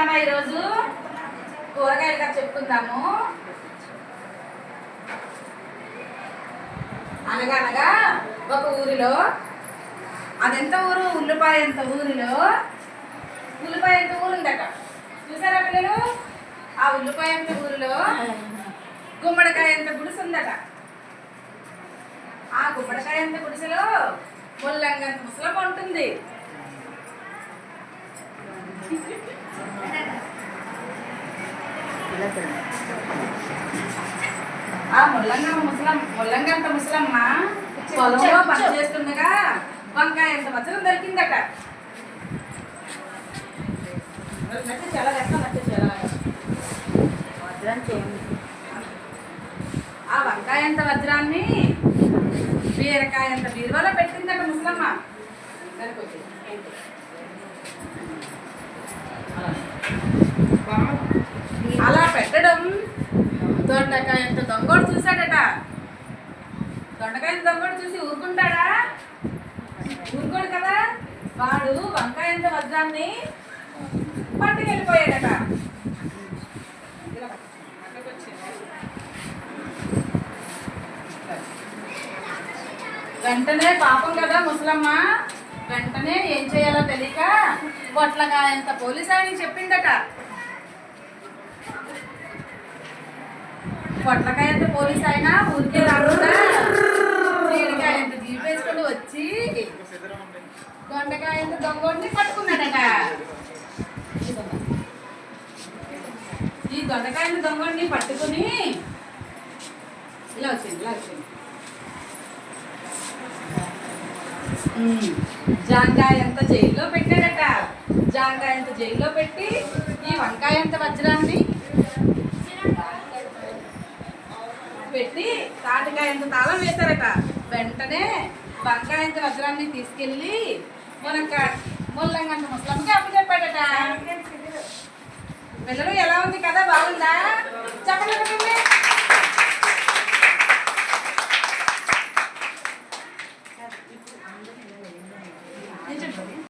చెప్పుకుందామా ఈరోజు? కూరగాయలు కథ చెప్పుకుందాము. అనగా అనగా ఒక ఊరిలో అదెంత ఊరు? ఉల్లిపాయ ఎంత ఊరిలో? ఉల్లిపాయ ఎంత ఊరు ఉందట చూసారా పిల్లలు? ఆ ఉల్లిపాయ ఎంత ఊరిలో? గుమ్మడికాయ ఎంత గుడిసె ఉందట ఆ గుమ్మడికాయ ఎంత గుడిసెలో? ముల్లంగంత ముసలం ఉంటుంది. ముల్లంగా ముసలం ముల్లంగంత ముసలమ్మ? పొలంలో పని చేస్తుండగా వంకాయ ఎంత మచ్చలం దొరికిందట. చాలా లెక్క నచ్చి చాలా ఆ వంకాయ అంత వజ్రాన్ని? బీరకాయ అంత బీరువాలో పెట్టిందట ముసలమ్మ. దానికి దొండకాయ అంత దొంగోడు చూశాడట. దొండకాయ దొంగోడు చూసి ఊరుకుంటాడా? ఊరుకోడు కదా. వాడు వంకాయ ఎంత వజ్రాన్ని పట్టుకెళ్ళిపోయాడట. వెంటనే పాపం కదా ముసలమ్మ. వెంటనే ఏం చేయాలో తెలియక పొట్లకాయంత పోలీస్ ఆయన చెప్పిందట. పొట్లకాయంత పోలీస్ అయినా ఊరికే రాకుండా చీడికాయంత జీపేసుకొని వచ్చి దొండకాయంత దొంగని పట్టుకున్నాడట. ఈ దొండకాయంత దొంగని పట్టుకుని ఇలా వచ్చింది ఇలా వచ్చింది. జాంకాయ అంత జైల్లో పెట్టాడట. జాంకాయ అంత జైల్లో పెట్టి ఈ వంకాయ అంత వజ్రాన్ని పెట్టి తాటికాయంత తాళం వేశారట. వెంటనే బంకాయంత వజ్రాన్ని తీసుకెళ్ళి మునక్క ముల్లంగంత ముసలంకి